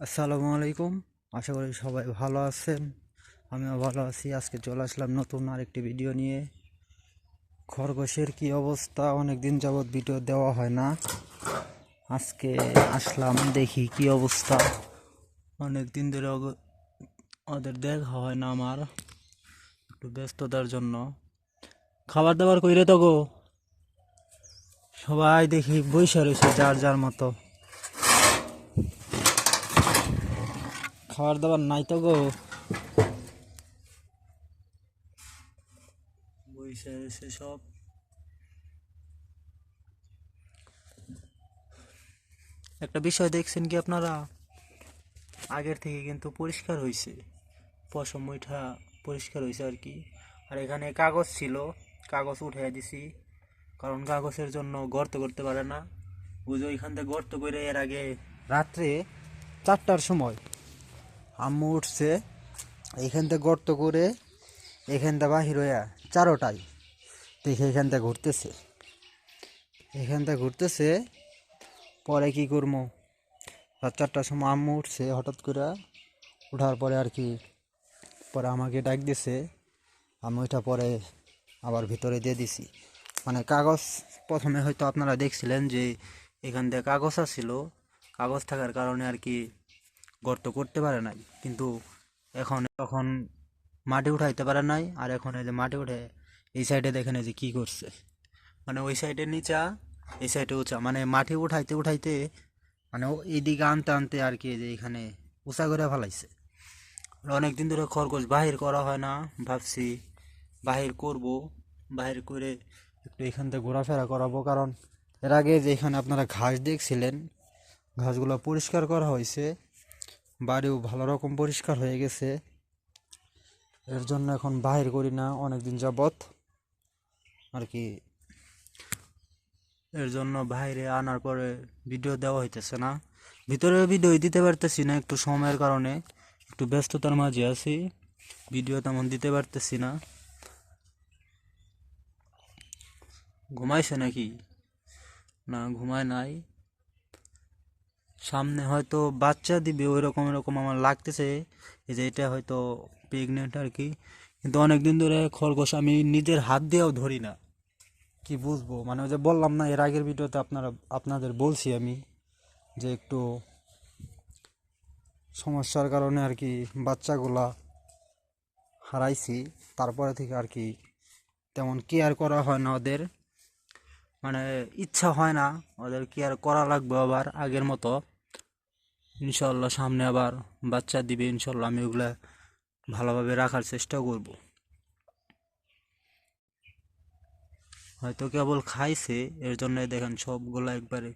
আসসালামু আলাইকুম। আশা করি সবাই ভালো আছেন। আমিও ভালো আছি। আজকে চলে আসলাম নতুন আরেকটি ভিডিও নিয়ে। খরগোশের কি অবস্থা? অনেক দিন যাবৎ ভিডিও দেওয়া হয় না। আজকে আসলাম, দেখি কি অবস্থা। অনেক দিন ধরে ওদের দেখা হয় না আমার। একটু ব্যস্ততার জন্য। খাবার দাবার কইরে তো গো। সবাই দেখি বৈশা রয়েছে যার যার মতো। খাবার দাবার নাই তো গো। সব। একটা বিষয় দেখছেন কি আপনারা? আগের থেকে কিন্তু পরিষ্কার হয়েছে পশম মুইঠা পরিষ্কার হয়েছে আর কি। আর এখানে কাগজ ছিল, কাগজ উঠে দিছি। কারণ কাগজের জন্য গর্ত করতে পারে না। বুঝো, এখান থেকে গর্ত করে এর আগে রাত্রে চারটার সময় আম্মু উঠছে, এইখান থেকে গর্ত করে এখান থেকে বাহির হইয়া চারোটায় দেখে এখান থেকে ঘুরতেছে। এখান থেকে ঘুরতেছে, পরে কি করব রাত চারটার সময় আম্মু উঠছে, হঠাৎ করে উঠার পরে আর কি, পরে আমাকে ডাক দিছে, আমি ওইটা পরে আবার ভিতরে দিয়ে দিছি। মানে কাগজ প্রথমে হয়তো আপনারা দেখছিলেন যে এখান থেকে কাগজ আসছিল কাগজ থাকার কারণে আর কি গর্ত করতে পারে নাই। কিন্তু এখন তখন মাটি উঠাইতে পারে নাই, আর এখন এই যে মাটি উঠে এই সাইডে দেখেন এই যে কী করছে। মানে ওই সাইডে নিচা, এই সাইডে উঁচা। মানে মাটি উঠাইতে উঠাইতে মানে এইদিকে আনতে আনতে আর কি যে এখানে উঁচা করে ফেলাইছে। অনেক দিন ধরে খরগোশ বাহির করা হয় না, ভাবছি বাহির করব, বাহির করে একটু এখান থেকে ঘোরাফেরা করাবো। কারণ এর আগে যে এখানে আপনারা ঘাস দেখছিলেন, ঘাসগুলো পরিষ্কার করা হয়েছে। বাড়িও ভালো রকম পরিষ্কার হয়ে গেছে। এর জন্য এখন বাহির করি না অনেক দিন যাবৎ। আর কি, এর জন্য বাইরে আনার পরে ভিডিও দেওয়া হইতেছে না। ভিতরে ভিডিও দিতে পারতেছি না একটু সময়ের কারণে। একটু ব্যস্ততার মাঝে আছি, ভিডিও তেমন দিতে পারতেছি না। ঘুমাইছে নাকি? না, ঘুমায় নাই। সামনে হয়তো বাচ্চা দিবে ওই রকম এরকম আমার লাগতেছে। এই যে এটা হয়তো প্রেগনেন্ট আর কি। কিন্তু অনেক দিন ধরে খরগোশ আমি নিজের হাত দিয়েও ধরি না। কি বুঝব? মানে ওই যে বললাম না, এর আগের ভিডিওতে আপনারা, আপনাদের বলছি আমি যে একটু সমস্যার কারণে আর কি বাচ্চাগুলা হারাইছি। তারপরে থেকে আর কি তেমন কেয়ার করা হয় না ওদের। মানে ইচ্ছা হয় না ওদের কেয়ার করা লাগবে আবার আগের মতো। ইনশাল্লাহ সামনে আবার বাচ্চা দিবে ইনশাল্লাহ আমি ওগুলা ভালোভাবে রাখার চেষ্টা করব। হয়তো কেবল খাইছে এর জন্য দেখেন সবগুলো একবারে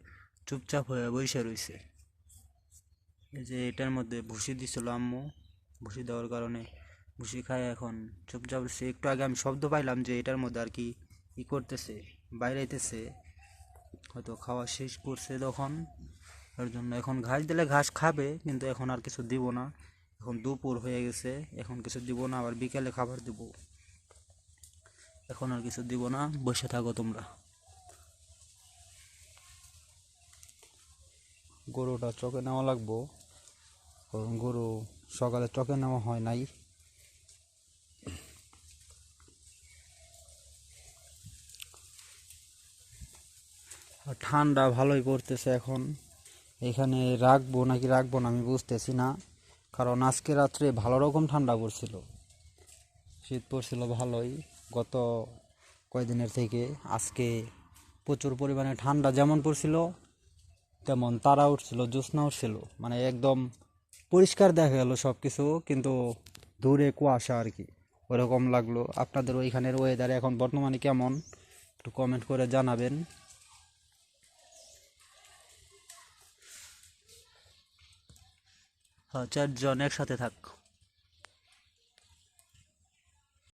চুপচাপ হয়ে বসে রয়েছে এই যে এটার মধ্যে ভুসি দিছিল আম্মু, ভুসি দেওয়ার কারণে ভুসি খায় এখন চুপচাপ সে একটু আগে আমি শব্দ পাইলাম যে এটার মধ্যে আর কি ই করতেছে, বাইরেতেছে, হয়তো খাওয়া শেষ করছে তখন। এর জন্য এখন ঘাস দিলে ঘাস খাবে, কিন্তু এখন আর কিছু দিব না। এখন দুপুর হয়ে গেছে, এখন কিছু দিব না, আবার বিকেলে খাবার দিব। এখন আর কিছু দিব না, বসে থাকো তোমরা। গরুটা চকে নেওয়া লাগবো, কারণ গরু সকালে চকে নেওয়া হয় নাই। ঠান্ডা ভালোই পড়তেছে এখন। এখানে রাখব নাকি রাখব না আমি বুঝতেছি না। কারণ আজকে রাত্রে ভালো রকম ঠান্ডা পড়ছিল। শীত পড়ছিল ভালোই। গত কয়দিনের থেকে আজকে প্রচুর পরিমাণে ঠান্ডা যেমন পড়ছিল, তেমন তারা উঠছিল, জ্যোৎস্না উঠছিল। মানে একদম পরিষ্কার দেখা গেল সব কিছু কিন্তু দূরে কুয়াশা আর কি। ওরকম লাগল। আপনাদের ওইখানের ওয়েদার এখন বর্তমানে কেমন? একটু কমেন্ট করে জানাবেন। চারজন একসাথে থাক।